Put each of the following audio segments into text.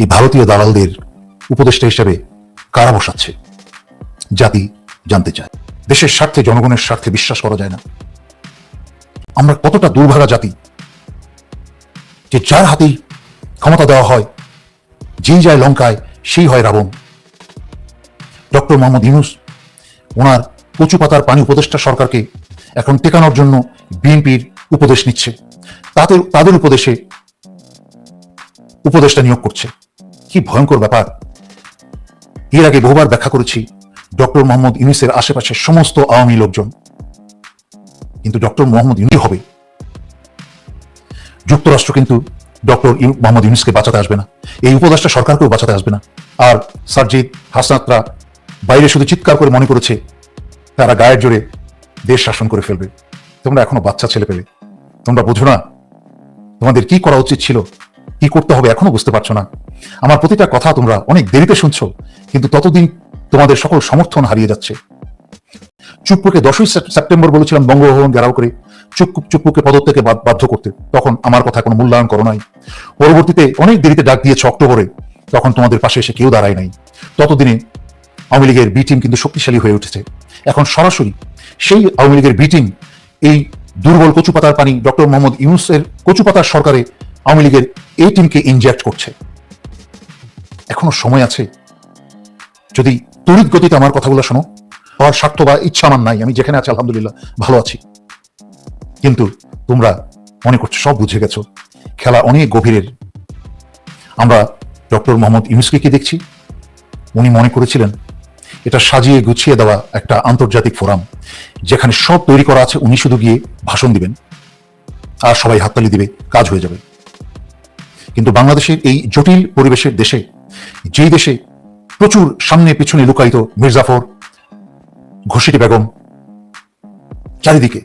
এই ভারতীয় দালালদের উপদেষ্টা হিসেবে কারা বসাচ্ছে জাতি জানতে চায়। দেশের স্বার্থে, জনগণের স্বার্থে বিশ্বাস করা যায় না। আমরা কতটা দুর্ভাগা জাতি যে যার হাতেই ক্ষমতা দেওয়া হয়, যেই যায় লঙ্কায়, সেই হয় রাবণ। ডক্টর মোহাম্মদ ইউনুস ওনার কচু পাতার পানি উপদেষ্টা সরকারকে এখন টেকানোর জন্য বিএনপির উপদেশ নিচ্ছে। তাদের তাদের উপদেশে উপদেষ্টা নিয়োগ করছে। কি ভয়ঙ্কর ব্যাপার? এর আগে বহুবার ব্যাখ্যা করেছি, ডক্টর মোহাম্মদ ইউনুসের আশেপাশে সমস্ত আওয়ামী লোকজন। কিন্তু ডক্টর মোহাম্মদ ইউনি হবে। যুক্তরাষ্ট্র কিন্তু ডক্টর মোহাম্মদ ইউনুসকে বাঁচাতে আসবে না। এই উপদেষ্টা সরকারকেও বাঁচাতে আসবে না। আর সারজিৎ হাসনাতরা বাইরে শুধু চিৎকার করে মনে করেছে, তারা গায়ের জোরে দেশ শাসন করে ফেলবে। তোমরা এখনও বাচ্চা ছেলে পেলে। তোমরা বোঝো না, তোমাদের কি করা উচিত ছিল? কি করতে হবে এখনও বুঝতে পারছ না? আমার প্রতিটা কথা তোমরা অনেক দেরিতে শুনছো, কিন্তু ততদিন তোমাদের সকল সমর্থন হারিয়ে যাচ্ছে। চুপ্পুকে দশই সেপ্টেম্বর বলেছিলাম বঙ্গভবন ঘেরাও করে চুপ্পু চুপ্পুকে পদত্যাগে বাধ্য করতে। তখন আমার কথা কোনো মূল্যায়ন করো নাই। পরবর্তীতে অনেক দেরিতে ডাক দিয়েছে অক্টোবরে, তখন তোমাদের পাশে এসে কেউ দাঁড়ায় নাই। ততদিনে আওয়ামী লীগের বি টিম কিন্তু শক্তিশালী হয়ে উঠেছে। এখন সরাসরি সেই আওয়ামী লীগের বি টিম এই দুর্বল কচুপাতার পানি ডক্টর মোহাম্মদ ইউনুসের কচুপাতার সরকারে আওয়ামী লীগের এই টিমকে ইনজেক্ট করছে। এখনও সময় আছে। যদি তড়িৎ গতিতে আমার কথাগুলো শোনো, হওয়ার স্বার্থ বা ইচ্ছা আমার নাই, আমি যেখানে আছি, আলহামদুলিল্লাহ, ভালো আছি। কিন্তু তোমরা মনে করছ, সব বুঝে গেছো, খেলা অনেক গভীরের। আমরা ডক্টর মোহাম্মদ ইউনুসকে কি দেখছি? উনি মনে করেছিলেন, এটা সাজিয়ে গুছিয়ে দেওয়া একটা আন্তর্জাতিক ফোরাম, যেখানে সব তৈরি করা আছে, উনি শুধু গিয়ে ভাষণ দিবেন। আর সবাই হাততালি দিবে, কাজ হয়ে যাবে। কিন্তু বাংলাদেশের এই জটিল পরিবেশের দেশে, যেই দেশে প্রচুর সামনে পিছনে লুকায়িত মির্জাফর ঘুষিটি বেগম, চারিদিকে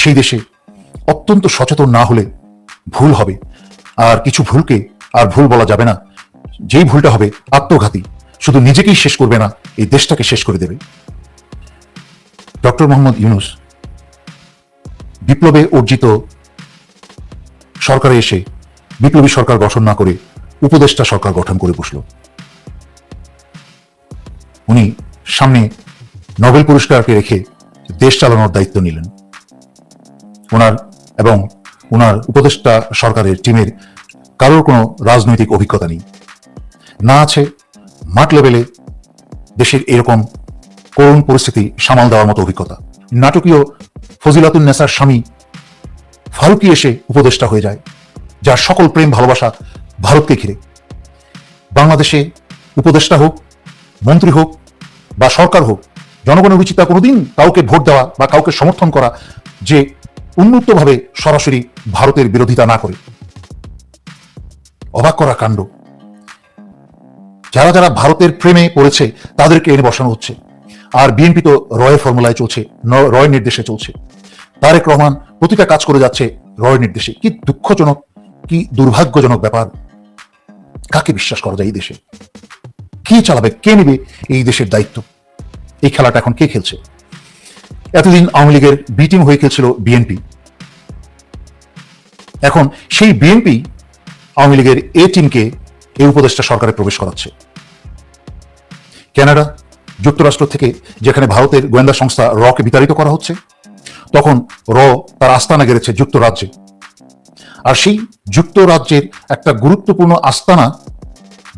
সেই দেশে অত্যন্ত সচেতন না হলে ভুল হবে। আর কিছু ভুলকে আর ভুল বলা যাবে না। যেই ভুলটা হবে আত্মঘাতী। শুধু নিজেকেই শেষ করবে না, এই দেশটাকে শেষ করে দেবে। ডক্টর মোহাম্মদ ইউনুস বিপ্লবে অর্জিত সরকারে এসে বিপ্লবী সরকার গঠন না করে উপদেষ্টা সরকার গঠন করে বসল। উনি সামনে নোবেল পুরস্কারকে রেখে দেশ চালানোর দায়িত্ব নিলেন। ওনার এবং ওনার উপদেষ্টা সরকারের টিমের কারোর কোনো রাজনৈতিক অভিজ্ঞতা নেই। না আছে মাঠ লেভেলে দেশের এরকম করুণ পরিস্থিতি সামাল দেওয়ার মতো অভিজ্ঞতা। নাটকীয় ফজিলাতুন নেসার স্বামী ফারুকি এসে উপদেষ্টা হয়ে যায়। যার সকল প্রেম ভালোবাসা ভারতকে ঘিরে। বাংলাদেশে উপদেষ্টা হোক, মন্ত্রী হোক বা সরকার হোক, জনগণের উচিত কোনোদিন কাউকে ভোট দেওয়া বা কাউকে সমর্থন করা যে উন্মুক্তভাবে সরাসরি ভারতের বিরোধিতা না করে। অবাক করা কাণ্ড। যারা যারা ভারতের প্রেমে পড়েছে, তাদেরকে এনে বসানো হচ্ছে। আর বিএনপি তো রয়ের ফর্মুলায় চলছে রয়ের নির্দেশে চলছে। তারেক রহমান প্রতিটা কাজ করে যাচ্ছে রয়ের নির্দেশে। কি দুঃখজনক কি দুর্ভাগ্যজনক ব্যাপার? কাকে বিশ্বাস করা যায় এই দেশে? কে চালাবে? কে নেবে এই দেশের দায়িত্ব? এই খেলাটা এখন কে খেলছে? এতদিন আওয়ামী লীগের বি টিম হয়ে খেলছিল বিএনপি এখন সেই বিএনপি আওয়ামী লীগের এ টিমকে এই উপদেষ্টা সরকারে প্রবেশ করাচ্ছে। কানাডা যুক্তরাষ্ট্র থেকে যেখানে ভারতের গোয়েন্দা সংস্থা রকে বিতাড়িত করা হচ্ছে, তখন র তার আস্তানা গেড়েছে যুক্তরাজ্যে। আর সেই যুক্তরাজ্যের একটা গুরুত্বপূর্ণ আস্তানা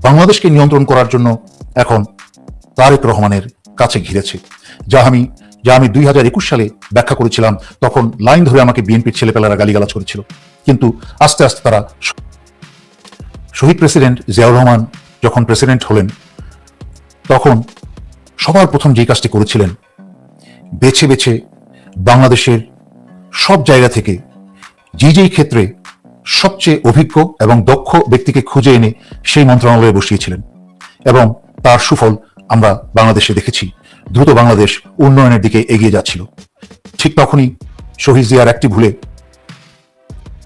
বাংলাদেশকে নিয়ন্ত্রণ করার জন্য এখন তারেক রহমানের কাছে ঘিরেছে। যা আমি যা আমি দুই হাজার একুশ সালে ব্যাখ্যা করেছিলাম, তখন লাইন ধরে আমাকে বিএনপির ছেলেপেলারা গালিগালাজ করেছিল। কিন্তু আস্তে আস্তে তারা শহীদ প্রেসিডেন্ট জিয়াউর রহমান যখন প্রেসিডেন্ট হলেন, তখন সবার প্রথম যে কাজটি করেছিলেন, বেছে বেছে বাংলাদেশের সব জায়গা থেকে যে যেই ক্ষেত্রে সবচেয়ে অভিজ্ঞ এবং দক্ষ ব্যক্তিকে খুঁজে এনে সেই মন্ত্রণালয়ে বসিয়েছিলেন। এবং তার সুফল আমরা বাংলাদেশে দেখেছি। দ্রুত বাংলাদেশ উন্নয়নের দিকে এগিয়ে যাচ্ছিল। ঠিক তখনই শহীদ জিয়ার একটি ভুলে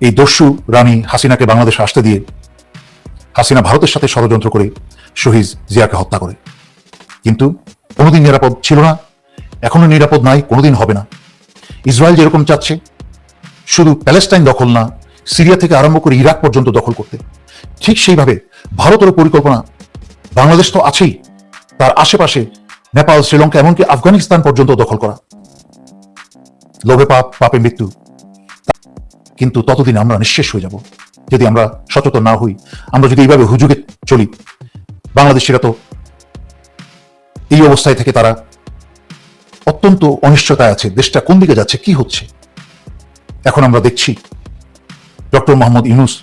এই দস্যু রানী হাসিনাকে বাংলাদেশে আসতে দিয়ে হাসিনা ভারতের সাথে ষড়যন্ত্র করে শহীদ জিয়াকে হত্যা করে। কিন্তু কোনোদিন নিরাপদ ছিল না, এখনও নিরাপদ নাই, কোনোদিন হবে না। ইসরায়েল যেরকম চাচ্ছে, শুধু প্যালেস্টাইন দখল না সিরিয়া থেকে আরম্ভ করে ইরাক পর্যন্ত দখল করতে। ঠিক সেইভাবে ভারতের পরিকল্পনা বাংলাদেশ তো আছেই। তার আশেপাশে নেপাল, শ্রীলঙ্কা, এমনকি আফগানিস্তান পর্যন্ত দখল করা। লোভে পাপ, পাপে মৃত্যু। কিন্তু ততদিন আমরা নিঃশেষ হয়ে যাব। যদি আমরা সচেতন না হই, আমরা যদি এইভাবে হুজুগে চলি, বাংলাদেশিরা তো এই অবস্থায় থেকে তারা অত্যন্ত অনিশ্চয়তায় আছে। দেশটা কোন দিকে যাচ্ছে, কি হচ্ছে? এখন আমরা দেখছি ডক্টর মোহাম্মদ ইউনুস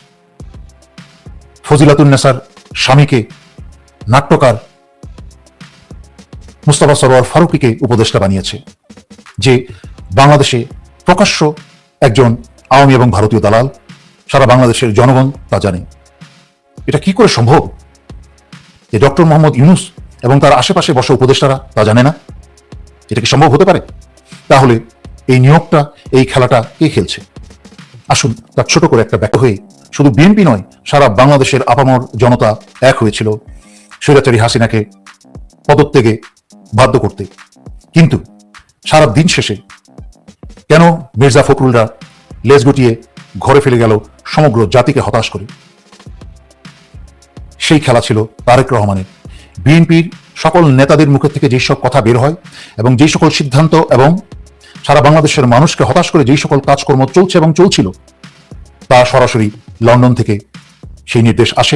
ফজিলাতুন্নেসার স্বামীকে নাট্যকার মুস্তাফা সরোয়ার ফারুকিকে উপদেষ্টা বানিয়েছে, যে বাংলাদেশে প্রকাশ্য একজন আওয়ামী এবং ভারতীয় দালাল, সারা বাংলাদেশের জনগণ তা জানে। এটা কি করে সম্ভব? যে ডক্টর মোহাম্মদ ইউনুস এবং তার আশেপাশে বসা উপদেষ্টারা তা জানে না? এটা কি সম্ভব হতে পারে? তাহলে এই নিয়োগটা, এই খেলাটা কে খেলছে? আসুন, তার ছোট করে একটা ব্যাখ্যা হয়ে শুধু বিএনপি নয়, সারা বাংলাদেশের আপামর জনতা এক হয়েছিল স্বৈরাচারী হাসিনাকে পদত্যাগে বাধ্য করতে। কিন্তু সারা দিন শেষে কেন মির্জা ফখরুলরা লেজ গুটিয়ে ঘরে ফেলে গেল সমগ্র জাতিকে হতাশ করে? সেই খেলা ছিল তারেক রহমানের। বিএনপির সকল নেতাদের মুখের থেকে যেসব কথা বের হয় এবং যেই সকল সিদ্ধান্ত এবং সারা বাংলাদেশের মানুষকে হতাশ করে যেই সকল কাজকর্ম চলছে এবং চলছিল, তা সরাসরি লন্ডন থেকে সেই নির্দেশ আসে।